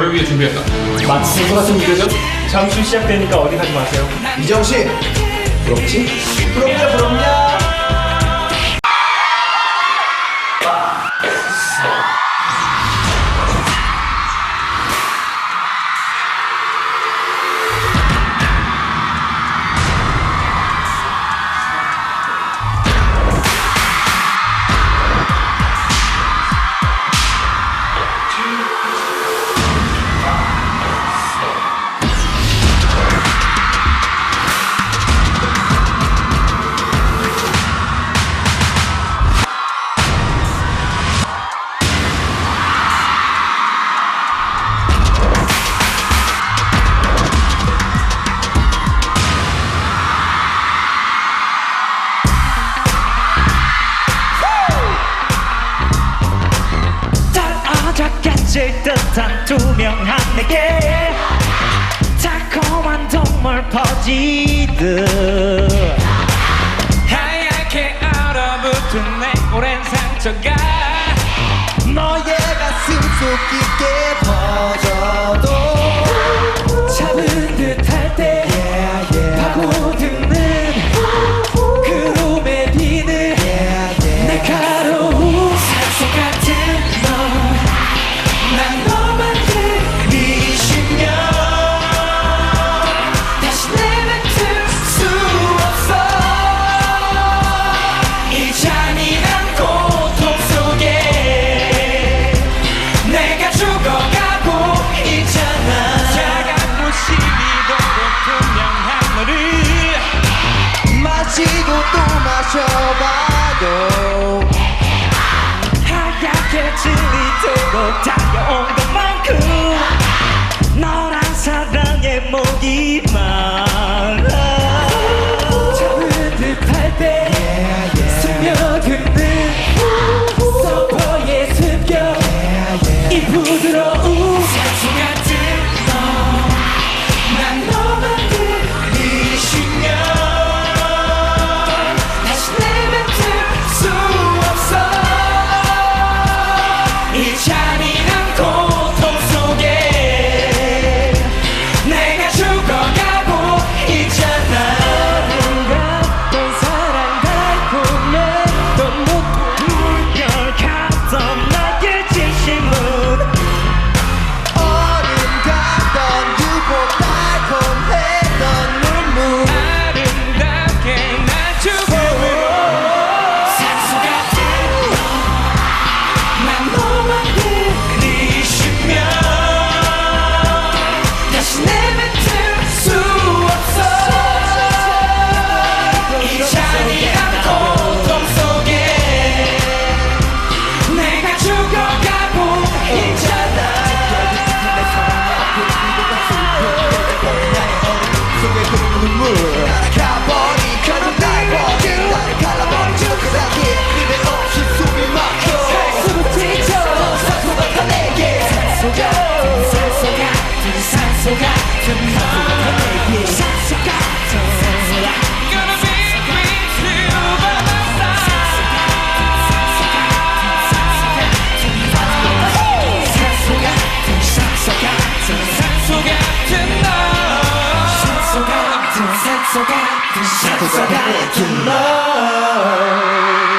너를 위해 준비했다. 마치 수 같은 미래죠? 잠시 시작되니까 어디 가지 마세요. 이정 씨, 부럽지? 부럽냐, 부럽냐? 질 듯한 투명한 내게. 달콤한 동물 퍼지듯. 하얗게 얼어붙은 내 오랜 상처가 너의 가슴 속 깊게 퍼져도 마시고 또 마셔봐요. 하얗게 질리도록 달려온 것만 I got to love.